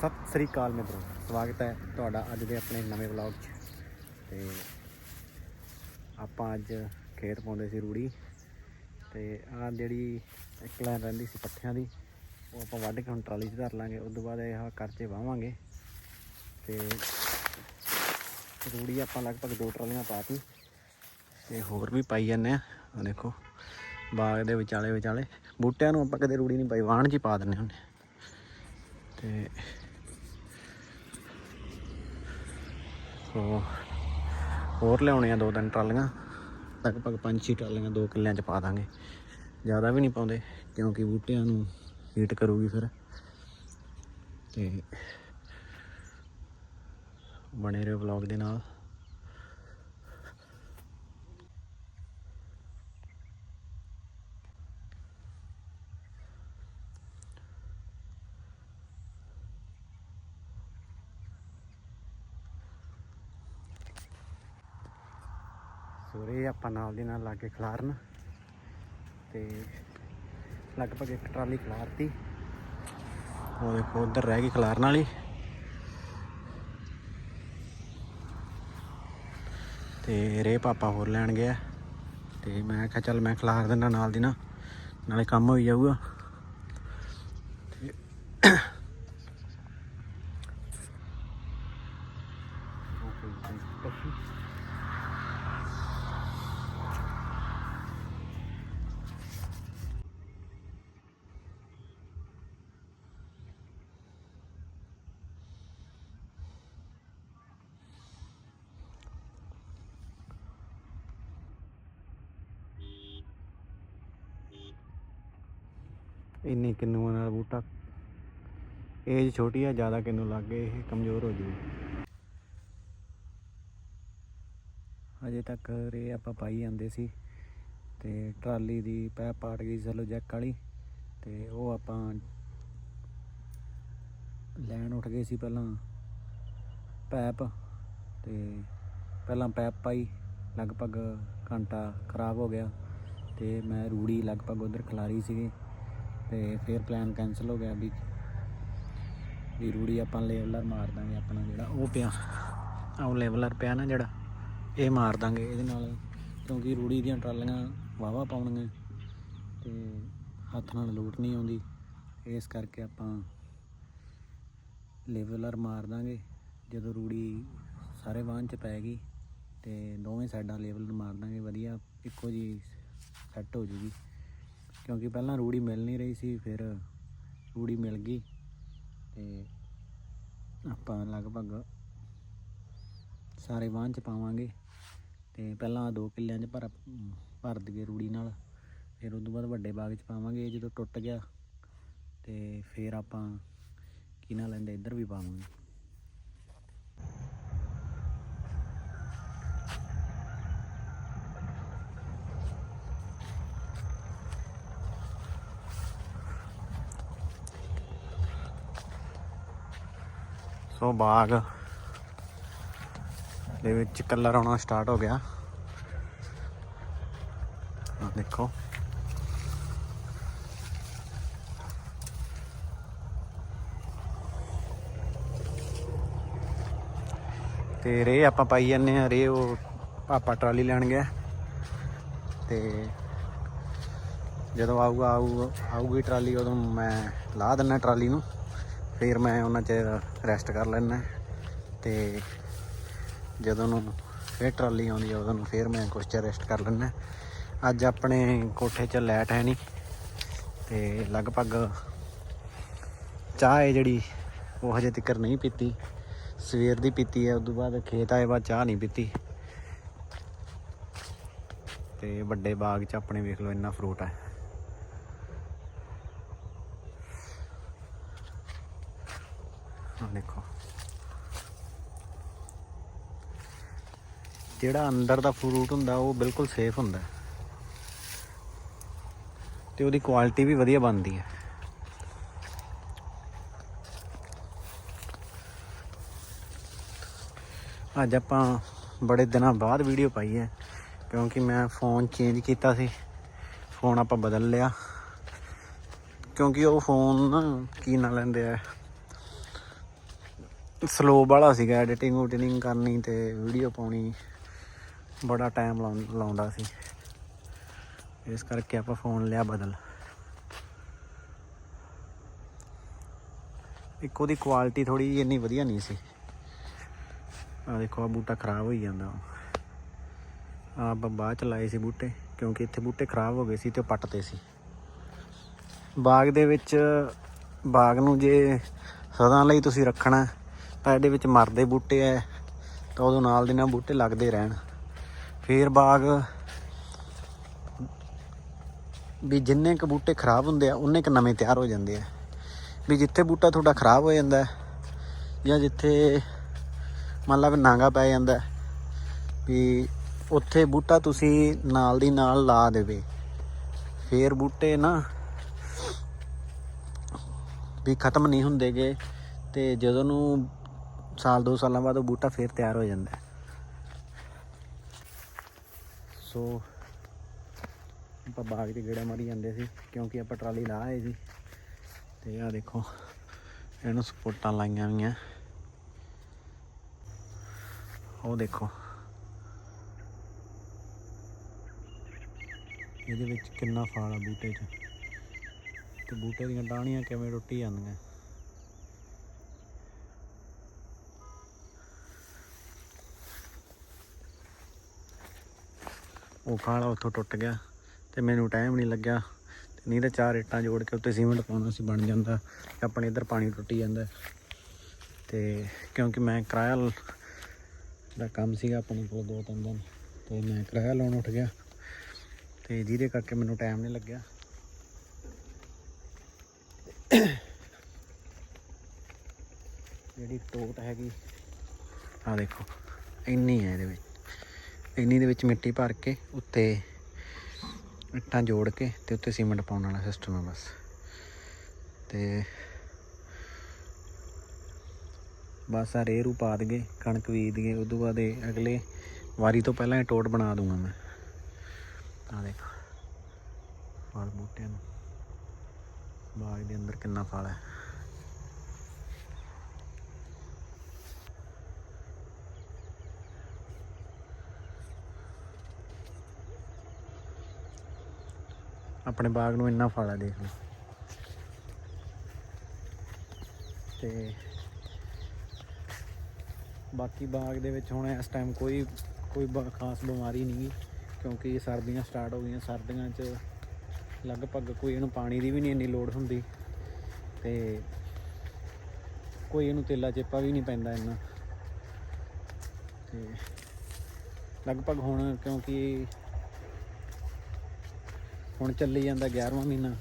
ਸਤਿ ਸ੍ਰੀ ਅਕਾਲ ਮਿੱਤਰੋ। ਸਵਾਗਤ ਹੈ ਤੁਹਾਡਾ ਅੱਜ ਦੇ ਆਪਣੇ ਨਵੇਂ ਵਲੌਗ 'ਚ। ਤੇ ਆਪਾਂ ਅੱਜ ਖੇਤ ਪਾਉਂਦੇ ਸੀ ਰੂੜੀ। ਤੇ ਆ ਜਿਹੜੀ ਇੱਕ ਲਾਈਨ ਰਹਿੰਦੀ ਸੀ ਪੱਠਿਆਂ ਦੀ, ਉਹ ਆਪਾਂ ਵੱਢ ਕੇ ਹੁਣ ਟਰਾਲੀ 'ਚ ਧਰ ਲਾਂਗੇ। ਉਸ ਤੋਂ ਬਾਅਦ ਇਹ ਆਹ ਕਰਚੇ ਵਾਵਾਂਗੇ। ਤੇ ਰੂੜੀ ਆਪਾਂ ਲਗਭਗ ਦੋ ਟਰਾਲੀਆਂ ਪਾਤੀ ਤੇ। ਹੋਰ ਵੀ ਪਾਈ ਜਾਂਦੇ ਆ। ਆ ਦੇਖੋ, ਬਾਗ ਦੇ ਵਿਚਾਲੇ ਵਿਚਾਲੇ ਬੂਟਿਆਂ ਨੂੰ ਆਪਾਂ ਕਦੇ ਰੂੜੀ ਨਹੀਂ ਪਾਈ, ਵਾਹਣ 'ਚ ਹੀ ਪਾ ਦਿੰਦੇ ਹੁੰਦੇ ਤੇ ਸੋ ਹੋਰ ਲਿਆਉਣੇ ਆ ਦੋ ਤਿੰਨ ਟਰਾਲੀਆਂ। ਲਗਭਗ ਪੰਜ ਛੇ ਟਰਾਲੀਆਂ ਦੋ ਕਿੱਲਿਆਂ 'ਚ ਪਾ ਦਾਂਗੇ। ਜ਼ਿਆਦਾ ਵੀ ਨਹੀਂ ਪਾਉਂਦੇ, ਕਿਉਂਕਿ ਬੂਟਿਆਂ ਨੂੰ ਹੀਟ ਕਰੂਗੀ ਫਿਰ। ਤੇ ਬਣੇ ਰਹੋ ਵਲੌਗ ਦੇ ਨਾਲ ਸੂਰੇ ਆਪਾਂ ਨਾਲ ਦੀ ਨਾਲ ਲਾ ਕੇ ਖਲਾਰਨ। ਤੇ ਲਗਭਗ ਇੱਕ ਟਰਾਲੀ ਖਲਾਰਤੀ। ਉਹ ਦੇਖੋ, ਉਧਰ ਰਹਿ ਗਈ ਖਲਾਰਨ ਵਾਲੀ। ਤੇ ਰੇ ਪਾਪਾ ਹੋਰ ਲੈਣ ਗਿਆ। ਤੇ ਮੈਂ ਕਿਹਾ ਚੱਲ ਮੈਂ ਖਲਾਰ ਦਿੰਦਾ ਨਾਲ ਦੀ ਨਾਲ। ਨਾਲੇ ਕੰਮ ਹੋਈ ਜਾਊਗਾ। ਇੰਨੀ ਕਿੰਨੂਆਂ ਨਾਲ ਬੂਟਾ। ਏਜ ਛੋਟੀ ਆ, ਜ਼ਿਆਦਾ ਕਿੰਨੂ ਲੱਗ ਗਏ, ਇਹ ਕਮਜ਼ੋਰ ਹੋ ਜੂ ਅਜੇ ਤੱਕ ਰੇ ਆਪਾਂ ਪਾਈ ਜਾਂਦੇ ਸੀ ਤੇ ਟਰਾਲੀ ਦੀ ਪੈਪ ਪਾਟ ਗਈ ਚਲੋ ਜੈਕ ਵਾਲੀ ਤੇ ਉਹ ਆਪਾਂ ਲੈਣ ਉੱਠ ਗਏ ਸੀ ਪਹਿਲਾਂ ਪੈਪ ਤੇ ਪਹਿਲਾਂ ਪੈਪ ਪਾਈ, ਲਗਭਗ ਘੰਟਾ ਖਰਾਬ ਹੋ ਗਿਆ ਤੇ ਮੈਂ ਰੂੜੀ ਲਗਭਗ ਉਧਰ ਖਿਲਾਰੀ ਸੀਗੀ। ਤੇ ਫਿਰ ਪਲਾਨ ਕੈਨਸਲ ਹੋ ਗਿਆ ਵੀ ਵੀ ਰੂੜੀ ਆਪਾਂ ਲੈਵਲਰ ਮਾਰ ਦਾਂਗੇ ਆਪਣਾ ਜਿਹੜਾ ਉਹ ਪਿਆ। ਉਹ ਲੈਵਲਰ ਪਿਆ ਨਾ ਜਿਹੜਾ, ਇਹ ਮਾਰ ਦਾਂਗੇ ਇਹਦੇ ਨਾਲ, ਕਿਉਂਕਿ ਰੂੜੀ ਦੀਆਂ ਟਰਾਲੀਆਂ ਵਾਵਾ ਪਾਉਣੀਆਂ ਤੇ ਹੱਥ ਨਾਲ ਲੋਟ ਨਹੀਂ ਆਉਂਦੀ। ਇਸ ਕਰਕੇ ਆਪਾਂ ਲੈਵਲਰ ਮਾਰ ਦਾਂਗੇ। ਜਦੋਂ ਰੂੜੀ ਸਾਰੇ ਵਾਹਨ ਚ ਪੈ ਗਈ ਤੇ ਦੋਵੇਂ ਸਾਈਡਾਂ ਲੈਵਲਰ ਮਾਰ ਦਾਂਗੇ, ਵਧੀਆ, ਇੱਕੋ ਜੀ ਸੈੱਟ ਹੋ ਜੂਗੀ। ਕਿਉਂਕਿ ਪਹਿਲਾਂ ਰੂੜੀ ਮਿਲ ਨਹੀਂ ਰਹੀ ਸੀ, ਫਿਰ ਰੂੜੀ ਮਿਲ ਗਈ ਤੇ ਆਪਾਂ ਲਗਭਗ ਸਾਰੇ ਵਾਹਨ ਚ ਪਾਵਾਂਗੇ ਤੇ ਪਹਿਲਾਂ ਦੋ ਕਿੱਲਿਆਂ 'ਚ ਭਰ ਭਰ ਦਈਏ ਰੂੜੀ ਨਾਲ, ਫਿਰ ਉਸ ਤੋਂ ਬਾਅਦ ਵੱਡੇ ਬਾਗ 'ਚ ਪਾਵਾਂਗੇ, ਇਹ ਜਦੋਂ ਟੁੱਟ ਗਿਆ ਤੇ ਫਿਰ ਆਪਾਂ ਕੀ ਨਾ ਲੈਂਦੇ, ਇੱਧਰ ਵੀ ਪਾਵਾਂਗੇ। ਸੋ ਬਾਗ। ਦੇ ਵਿੱਚ ਕਲਰ ਆਉਣਾ ਸਟਾਰਟ ਹੋ ਗਿਆ। ਆ ਦੇਖੋ। ਤੇ ਰੇ ਆਪਾਂ ਪਾਈ ਜਾਂਦੇ ਆ ਰੇ ਉਹ ਪਾਪਾ ਟਰਾਲੀ ਲੈਣ ਗਿਆ ਤੇ ਜਦੋਂ ਆਊਗਾ ਆਊਗਾ ਆਊਗੀ ਟਰਾਲੀ, ਉਦੋਂ ਮੈਂ ਲਾ ਦਿੰਨਾ ਟਰਾਲੀ ਨੂੰ। ਫਿਰ ਮੈਂ ਉਹਨਾਂ ਚਿਰ ਰੈਸਟ ਕਰ ਲੈਣਾ ਤੇ ਜਦੋਂ ਨੂੰ ਫਿਰ ਟਰਾਲੀ ਆਉਂਦੀ ਆ, ਉਦੋਂ ਨੂੰ ਫਿਰ ਮੈਂ ਕੁਛ ਚਿਰ ਰੈਸਟ ਕਰ ਲੈਣਾ ਅੱਜ ਆਪਣੇ ਕੋਠੇ 'ਚ ਲਾਈਟ ਹੈ ਨਹੀਂ ਤੇ ਲਗਭਗ ਚਾਹ ਹੈ ਜਿਹੜੀ ਉਹ ਹਜੇ ਤੱਕ ਨਹੀਂ ਪੀਤੀ। ਸਵੇਰ ਦੀ ਪੀਤੀ ਹੈ, ਉਦੋਂ ਬਾਅਦ ਖੇਤ ਆਏ ਬਾਅਦ ਚਾਹ ਨਹੀਂ ਪੀਤੀ। ਤੇ ਵੱਡੇ ਬਾਗ 'ਚ ਆਪਣੇ ਵੇਖ ਲਓ, ਇੰਨਾ ਫਰੂਟ ਹੈ। ਦੇਖੋ। ਜਿਹੜਾ ਅੰਦਰ ਦਾ ਫਰੂਟ ਹੁੰਦਾ, ਉਹ ਬਿਲਕੁਲ ਸੇਫ ਹੁੰਦਾ ਹੈ। ਤੇ ਉਹਦੀ ਕੁਆਲਿਟੀ ਵੀ ਵਧੀਆ ਬਣਦੀ ਹੈ। ਅੱਜ ਆਪਾਂ ਬੜੇ ਦਿਨਾਂ ਬਾਅਦ ਵੀਡੀਓ ਪਾਈ ਹੈ, ਕਿਉਂਕਿ ਮੈਂ ਫੋਨ ਚੇਂਜ ਕੀਤਾ ਸੀ। ਫੋਨ ਆਪਾਂ ਬਦਲ ਲਿਆ। ਕਿਉਂਕਿ ਉਹ ਫੋਨ ਕੀ ਨਾ ਲੈਂਦੇ ਆ? ਸਲੋ ਵਾਲਾ ਸੀਗਾ ਐਡੀਟਿੰਗ ਉਡਿਟਿੰਗ ਕਰਨੀ ਤੇ ਵੀਡੀਓ ਪਾਉਣੀ। ਬੜਾ ਟਾਈਮ ਲਾਉਂਦਾ ਸੀ। ਇਸ ਕਰਕੇ ਆਪਾਂ ਫੋਨ ਲਿਆ ਬਦਲ। ਇੱਕ ਉਹਦੀ ਕੁਆਲਿਟੀ ਥੋੜੀ ਇੰਨੀ ਵਧੀਆ ਨਹੀਂ ਸੀ। ਆ ਦੇਖੋ ਆ ਬੂਟਾ ਖਰਾਬ ਹੋਈ ਜਾਂਦਾ। ਆ ਆਪਾਂ ਬਾਅਦ ਚ ਲਾਏ ਸੀ ਬੂਟੇ, ਕਿਉਂਕਿ ਇੱਥੇ ਬੂਟੇ ਖਰਾਬ ਹੋ ਗਏ ਸੀ ਤੇ ਉਹ ਪੱਟਦੇ ਸੀ। ਬਾਗ ਦੇ ਵਿੱਚ, ਬਾਗ ਨੂੰ ਜੇ ਸਦਾ ਲਈ ਤੁਸੀਂ ਰੱਖਣਾ ਤਾਂ ਇਹਦੇ ਵਿੱਚ ਮਰਦੇ ਬੂਟੇ ਐ, ਤਾਂ ਉਦੋਂ ਨਾਲ ਦੇ ਨਾਲ ਬੂਟੇ ਲੱਗਦੇ ਰਹਿਣ। ਫੇਰ ਬਾਗ ਵੀ ਜਿੰਨੇ ਕ ਬੂਟੇ ਖਰਾਬ ਹੁੰਦੇ ਆ, ਉਨੇ ਕ ਨਵੇਂ ਤਿਆਰ ਹੋ ਜਾਂਦੇ ਆ। ਵੀ ਜਿੱਥੇ ਬੂਟਾ ਤੁਹਾਡਾ ਖਰਾਬ ਹੋ ਜਾਂਦਾ ਜਾਂ ਜਿੱਥੇ ਮੰਨ ਲਾ ਨਾਂਗਾ ਪੈ ਜਾਂਦਾ ਵੀ ਉੱਥੇ ਬੂਟਾ ਤੁਸੀਂ ਨਾਲ ਦੀ ਨਾਲ ਲਾ ਦੇਵੇ। ਫੇਰ ਬੂਟੇ ਨਾ ਵੀ ਖਤਮ ਨਹੀਂ ਹੁੰਦੇਗੇ, ਤੇ ਜਦੋਂ ਨੂੰ ਸਾਲ, ਦੋ ਸਾਲਾਂ ਬਾਅਦ ਉਹ ਬੂਟਾ ਫੇਰ ਤਿਆਰ ਹੋ ਜਾਂਦਾ ਹੈ। ਸੋ ਆਪਾਂ ਬਾਗ 'ਚ ਗੇੜਾ ਮਾਰੀ ਜਾਂਦੇ ਸੀ, ਕਿਉਂਕਿ ਆਪਾਂ ਟਰਾਲੀ ਲਾ ਆਏ ਸੀ। ਤੇ ਆਹ ਦੇਖੋ, ਇਹਨੂੰ ਸਪੋਰਟਾਂ ਲਾਈਆਂ ਹੋਈਆਂ। ਉਹ ਦੇਖੋ। ਇਹਦੇ ਵਿੱਚ ਕਿੰਨਾ ਫਲ ਆ ਬੂਟੇ 'ਚ। ਤੇ ਬੂਟੇ ਦੀਆਂ ਡਾਹਣੀਆਂ ਕਿਵੇਂ ਟੁੱਟੀ ਜਾਂਦੀਆਂ। ਉਹ ਖਾਲਾ ਉੱਥੋਂ ਟੁੱਟ ਗਿਆ ਤੇ ਮੈਨੂੰ ਟਾਈਮ ਨਹੀਂ ਲੱਗਿਆ ਤੇ ਨਹੀਂ ਤਾਂ ਚਾਰ ਇੱਟਾਂ ਜੋੜ ਕੇ ਉੱਤੇ ਸੀਮੈਂਟ ਪਾਉਣਾ ਸੀ ਬਣ ਜਾਂਦਾ ਤੇ ਆਪਣੇ ਇੱਧਰ ਪਾਣੀ ਟੁੱਟੀ ਜਾਂਦਾ। ਤੇ ਕਿਉਂਕਿ ਮੈਂ ਕਿਰਾਇਆ ਦਾ ਕੰਮ ਸੀਗਾ ਆਪਣੇ ਕੋਲ ਦੋ ਤਿੰਨ ਦਿਨ, ਤੇ ਮੈਂ ਕਿਰਾਇਆ ਲਾਉਣ ਉੱਠ ਗਿਆ ਤੇ ਜਿਹਦੇ ਕਰਕੇ ਮੈਨੂੰ ਟਾਈਮ ਨਹੀਂ ਲੱਗਿਆ। ਜਿਹੜੀ ਟੋਟ ਹੈਗੀ ਆ ਦੇਖੋ, ਇੰਨੀ ਹੈ ਇਹਦੇ ਵਿੱਚ। ਇੰਨੀ ਦੇ ਵਿੱਚ ਮਿੱਟੀ ਭਰ ਕੇ ਉੱਤੇ ਇੱਟਾਂ ਜੋੜ ਕੇ ਤੇ ਉੱਤੇ ਸੀਮੈਂਟ ਪਾਉਣ ਵਾਲਾ ਸਿਸਟਮ ਹੈ ਬਸ। ਤੇ ਬਸ ਆ ਰੇਰੂ ਪਾ ਦਗੇ ਕਣਕ ਬੀਜ ਦਗੇ ਤੋਂ ਬਾਅਦ ਇਹ ਅਗਲੇ ਵਾਰੀ ਤੋਂ ਪਹਿਲਾਂ ਇਹ ਟੋਟ ਬਣਾ ਦੂੰਗਾ ਮੈਂ। ਆ ਦੇਖੋ, ਫਲ ਬੂਟਿਆਂ ਨੂੰ। ਬਾਗ ਦੇ ਅੰਦਰ ਕਿੰਨਾ ਫਲ ਹੈ। ਆਪਣੇ ਬਾਗ ਨੂੰ ਇੰਨਾ ਫਲ ਹੈ ਦੇਖ ਲਓ। ਤੇ ਬਾਕੀ ਬਾਗ ਦੇ ਵਿੱਚ ਹੁਣ ਇਸ ਟਾਈਮ ਕੋਈ ਕੋਈ ਬ- ਖਾਸ ਬਿਮਾਰੀ ਨਹੀਂ ਕਿਉਂਕਿ ਸਰਦੀਆਂ ਸਟਾਰਟ ਹੋ ਗਈਆਂ। ਸਰਦੀਆਂ 'ਚ ਲਗਭਗ ਕੋਈ ਇਹਨੂੰ ਪਾਣੀ ਦੀ ਵੀ ਨਹੀਂ ਇੰਨੀ ਲੋੜ ਹੁੰਦੀ। ਤੇ ਕੋਈ ਇਹਨੂੰ ਤੇਲਾ ਚੇਪਾ ਵੀ ਨਹੀਂ ਪੈਂਦਾ ਇੰਨਾ। ਤੇ ਲਗਭਗ ਹੁਣ ਕਿਉਂਕਿ ਹੁਣ ਚੱਲੀ ਜਾਂਦਾ 11ਵਾਂ ਮਹੀਨਾ।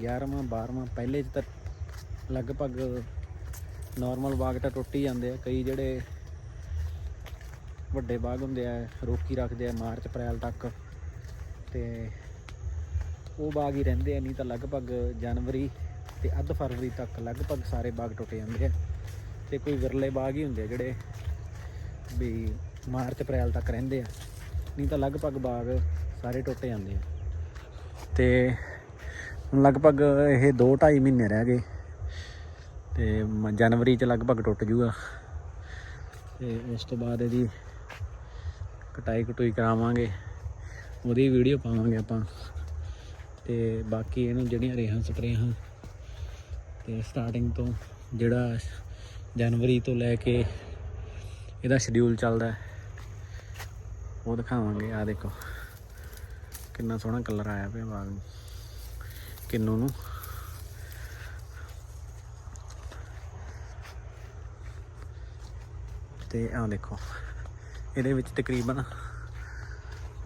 11ਵਾਂ 12ਵਾਂ ਪਹਿਲੇ 'ਚ ਤਾਂ ਲਗਭਗ ਨਾਰਮਲ ਬਾਗ ਤਾਂ ਟੁੱਟ ਹੀ ਜਾਂਦੇ ਆ। ਕਈ ਜਿਹੜੇ ਵੱਡੇ ਬਾਗ ਹੁੰਦੇ ਆ, ਰੋਕੀ ਰੱਖਦੇ ਆ ਮਾਰਚ, ਅਪ੍ਰੈਲ ਤੱਕ। ਤੇ ਉਹ ਬਾਗ ਹੀ ਰਹਿੰਦੇ ਆ, ਨਹੀਂ ਤਾਂ ਲਗਭਗ ਜਨਵਰੀ ਤੇ ਅੱਧ ਫਰਵਰੀ ਤੱਕ ਲਗਭਗ ਸਾਰੇ ਬਾਗ ਟੁੱਟ ਜਾਂਦੇ ਆ। ਤੇ ਕੋਈ ਵਿਰਲੇ ਬਾਗ ਹੀ ਹੁੰਦੇ ਆ ਜਿਹੜੇ ਵੀ ਮਾਰਚ, ਅਪ੍ਰੈਲ ਤੱਕ ਰਹਿੰਦੇ ਆ। ਨਹੀਂ ਤਾਂ ਲਗਭਗ ਬਾਗ ਸਾਰੇ ਟੁੱਟ ਜਾਂਦੇ ਆ। ਤੇ ਹੁਣ ਲਗਭਗ ਇਹ 2 2.5 ਮਹੀਨੇ ਰਹਿ ਗਏ ਤੇ ਮ- ਜਨਵਰੀ ਚ ਲਗਭਗ ਟੁੱਟ ਜੂਗਾ। ਤੇ ਉਸ ਤੋਂ ਬਾਅਦ ਇਹਦੀ ਕਟਾਈ ਕਟੂਈ ਕਰਾਵਾਂਗੇ, ਉਹਦੀ ਵੀਡੀਓ ਪਾਵਾਂਗੇ ਆਪਾਂ। ਤੇ ਬਾਕੀ ਇਹਨੂੰ ਜਿਹੜੀਆਂ ਰੇਹਾਂ ਸਪਰੇਹਾਂ ਤੇ ਸਟਾਰਟਿੰਗ ਤੋਂ ਜਿਹੜਾ ਜਨਵਰੀ ਤੋਂ ਲੈ ਕੇ ਇਹਦਾ ਸ਼ਡਿਊਲ ਚੱਲਦਾ ਉਹ ਦਿਖਾਵਾਂਗੇ। ਆ ਦੇਖੋ। ਕਿੰਨਾ ਸੋਹਣਾ ਕਲਰ ਆਇਆ ਪਿਆ ਬਾਗ ਨੂੰ। ਕਿੰਨੂ ਨੂੰ। ਤੇ ਆ ਦੇਖੋ, ਇਹਦੇ ਵਿੱਚ ਤਕਰੀਬਨ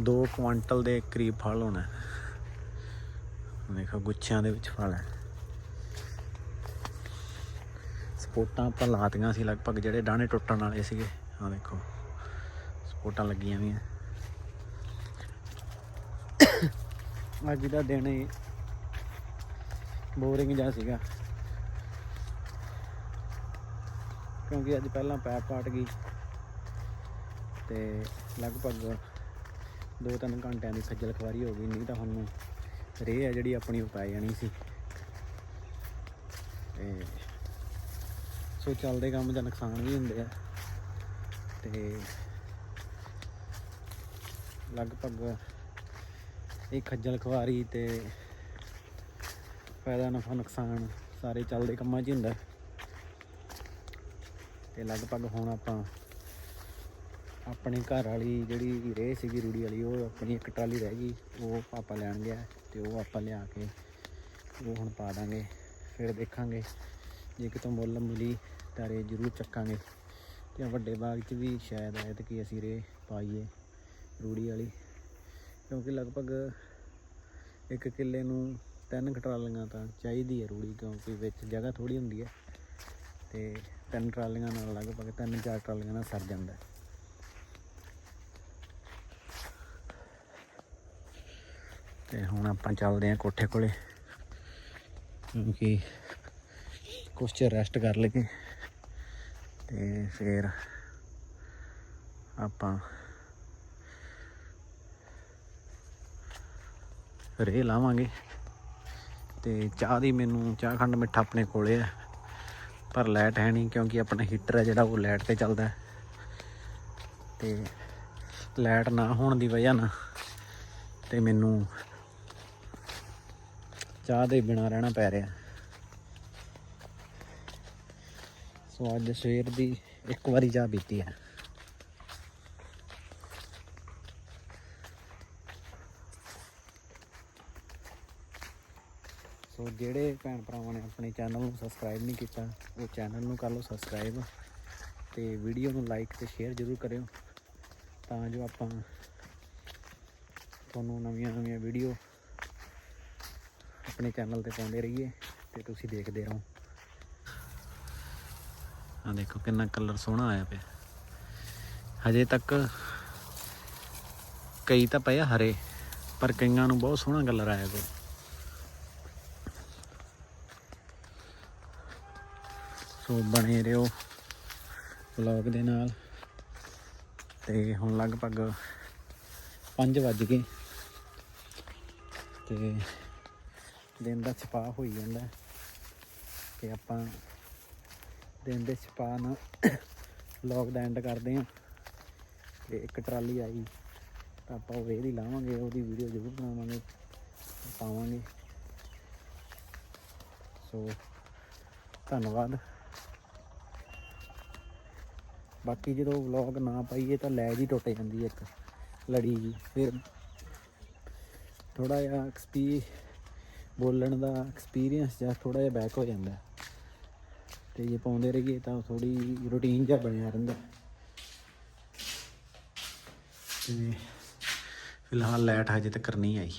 2 ਕੁਆਂਟਲ ਦੇ ਕਰੀਬ ਫਲ ਹੋਣਾ। ਦੇਖੋ, ਗੁੱਛਿਆਂ ਦੇ ਵਿੱਚ ਫਲ ਹੈ। ਸਪੋਟਾਂ ਆਪਾਂ ਲਾਤੀਆਂ ਸੀ ਲਗਭਗ ਜਿਹੜੇ ਡਾਣੇ ਟੁੱਟਣ ਵਾਲੇ ਸੀਗੇ। ਆਹ ਦੇਖੋ, ਸਪੋਟਾਂ ਲੱਗੀਆਂ ਹੋਈਆਂ। ਅੱਜ ਦਾ ਦਿਨ ਹੀ ਬੋਰਿੰਗ ਜਿਹਾ ਸੀਗਾ। ਕਿਉਂਕਿ ਅੱਜ ਪਹਿਲਾਂ ਪੈਪ ਪਾਟ ਗਈ ਤੇ ਲਗਭਗ 2-3 ਘੰਟਿਆਂ ਦੀ ਖੱਜਲ ਖਵਾਰੀ ਹੋ ਗਈ, ਨਹੀਂ ਤਾਂ ਹੁਣ ਰੇ ਆ ਜਿਹੜੀ ਆਪਣੀ ਉਹ ਜਾਣੀ ਸੀ। ਤੇ ਸੋ ਚੱਲਦੇ ਕੰਮ 'ਚ ਨੁਕਸਾਨ ਵੀ ਹੁੰਦੇ ਆ। ਤੇ ਲਗਭਗ ਇਹ ਖੱਜਲ ਖਵਾਰੀ ਤੇ ਫਾਇਦਾ, ਨਫਾ, ਨੁਕਸਾਨ ਸਾਰੇ ਚੱਲਦੇ ਕੰਮਾਂ 'ਚ ਹੀ ਹੁੰਦਾ। ਤੇ ਲਗਭਗ ਹੁਣ ਆਪਾਂ ਆਪਣੇ ਘਰ ਵਾਲੀ ਜਿਹੜੀ ਰੇਹ ਸੀਗੀ ਰੂੜੀ ਵਾਲੀ, ਉਹ ਆਪਣੀ ਇੱਕ ਟਰਾਲੀ ਰਹਿ ਗਈ, ਉਹ ਪਾਪਾ ਲੈਣ ਗਿਆ ਤੇ ਉਹ ਆਪਾਂ ਲਿਆ ਕੇ ਉਹ ਹੁਣ ਪਾ ਦਾਂਗੇ, ਫਿਰ ਦੇਖਾਂਗੇ। ਜੇ ਕਿਤੋਂ ਮੁੱਲ ਮਿਲੀ ਤਾਂ ਰੇ ਜ਼ਰੂਰ ਚੱਕਾਂਗੇ। ਤੇ ਵੱਡੇ ਬਾਗ 'ਚ ਵੀ ਸ਼ਾਇਦ ਐਤ ਕਿ ਅਸੀਂ ਰੇ ਪਾਈਏ ਰੂੜੀ ਵਾਲੀ। ਕਿਉਂਕਿ ਲਗਭਗ ਇੱਕ ਕਿੱਲੇ ਨੂੰ ਤਿੰਨ ਕੁ ਟਰਾਲੀਆਂ ਤਾਂ ਚਾਹੀਦੀ ਹੈ ਰੂੜੀ, ਕਿਉਂਕਿ ਵਿੱਚ ਜਗ੍ਹਾ ਥੋੜੀ ਹੁੰਦੀ ਹੈ ਤੇ ਤਿੰਨ ਟਰਾਲੀਆਂ ਨਾਲ ਲਗਭਗ ਤਿੰਨ ਚਾਰ ਟਰਾਲੀਆਂ ਨਾਲ ਸਰ ਜਾਂਦਾ ਹੈ। ਤੇ ਹੁਣ ਆਪਾਂ ਚੱਲਦੇ ਹਾਂ ਕੋਠੇ ਕੋਲੇ, ਕਿਉਂਕਿ ਕੁਛ ਚਿਰ ਰੈਸਟ ਕਰ ਲਈਏ ਤੇ ਫਿਰ ਆਪਾਂ ਰੇ ਲਾਵਾਂਗੇ। ਤੇ ਚਾਹ ਦੀ ਮੈਨੂੰ ਚਾਹ ਖੰਡ ਮਿੱਠਾ ਆਪਣੇ ਕੋਲੇ ਹੈ ਪਰ ਲਾਈਟ ਹੈ ਨਹੀਂ ਕਿਉਂਕਿ ਆਪਣਾ ਹੀਟਰ ਹੈ ਜਿਹੜਾ ਉਹ ਲਾਈਟ ਤੇ ਚੱਲਦਾ ਹੈ। ਤੇ ਲਾਈਟ ਨਾ ਹੋਣ ਦੀ ਵਜ੍ਹਾ ਨਾਲ ਤੇ ਮੈਨੂੰ ਚਾਹ ਦੇ ਬਿਨਾ ਰਹਿਣਾ ਪੈ ਰਿਹਾ। ਸੋ ਅੱਜ ਸਵੇਰ ਦੀ ਇੱਕ ਵਾਰੀ ਚਾਹ ਪੀਤੀ ਹੈ। ਸੋ ਜਿਹੜੇ ਭੈਣ ਭਰਾਵਾਂ ਨੇ ਆਪਣੇ ਚੈਨਲ ਨੂੰ ਸਬਸਕ੍ਰਾਈਬ ਨਹੀਂ ਕੀਤਾ, ਉਹ ਚੈਨਲ ਨੂੰ ਕਰ ਲਓ ਸਬਸਕ੍ਰਾਈਬ ਤੇ ਵੀਡੀਓ ਨੂੰ ਲਾਈਕ ਤੇ ਸ਼ੇਅਰ ਜ਼ਰੂਰ ਕਰਿਓ ਤਾਂ ਜੋ ਆਪਾਂ ਤੁਹਾਨੂੰ ਨਵੀਆਂ ਨਵੀਆਂ ਵੀਡੀਓ ਆਪਣੇ ਚੈਨਲ ਤੇ ਪਾਉਂਦੇ ਰਹੀਏ ਤੇ ਤੁਸੀਂ ਦੇਖਦੇ ਰਹੋ। ਆ ਦੇਖੋ ਕਿੰਨਾ ਕਲਰ ਸੋਹਣਾ ਆਇਆ ਪਿਆ। ਹਜੇ ਤੱਕ ਕਈ ਤਾਂ ਪਏ ਹਰੇ, ਪਰ ਕਈਆਂ ਨੂੰ ਬਹੁਤ ਸੋਹਣਾ ਕਲਰ ਆਇਆ ਪਿਆ। ਸੋ ਬਣੇ ਰਹੋ ਵਲੌਗ ਦੇ ਨਾਲ। ਤੇ ਹੁਣ ਲਗਭਗ 5 ਵੱਜ ਗਏ। ਤੇ ਦਿਨ ਦਾ ਛਪਾ ਹੋਈ ਜਾਂਦਾ। ਹੈ ਤੇ ਆਪਾਂ ਦਿਨ ਦੇ ਛਪਾ ਨਾਲ ਵਲੌਗ ਦਾ ਐਂਡ ਕਰਦੇ ਹਾਂ। ਤੇ ਇੱਕ ਟਰਾਲੀ ਆਈ, ਤਾਂ ਆਪਾਂ ਉਹ ਇਹਦੀ ਲਾਵਾਂਗੇ, ਉਹਦੀ ਵੀਡੀਓ ਜ਼ਰੂਰ ਬਣਾਵਾਂਗੇ, ਪਾਵਾਂਗੇ। ਸੋ ਧੰਨਵਾਦ। ਬਾਕੀ ਜਦੋਂ ਵਲੌਗ ਨਾ ਪਾਈਏ ਤਾਂ ਲੈਜ ਹੀ ਟੁੱਟ ਜਾਂਦੀ ਹੈ ਇੱਕ ਲੜੀ ਜੀ। ਫਿਰ ਥੋੜਾ ਜਿਹਾ ਐਕਸਪੀ ਬੋਲਣ ਦਾ ਐਕਸਪੀਰੀਅੰਸ ਜਾਂ ਥੋੜਾ ਜਿਹਾ ਬੈਕ ਹੋ ਜਾਂਦਾ। ਹੈ। ਤੇ ਜੇ ਪਾਉਂਦੇ ਰਹੀਏ ਤਾਂ ਥੋੜੀ ਰੂਟੀਨ ਜਿਹਾ ਬਣਿਆ ਰਹਿੰਦਾ। ਤੇ ਫਿਲਹਾਲ ਲੈਟ ਹਜੇ ਤੱਕ ਨਹੀਂ ਆਈ।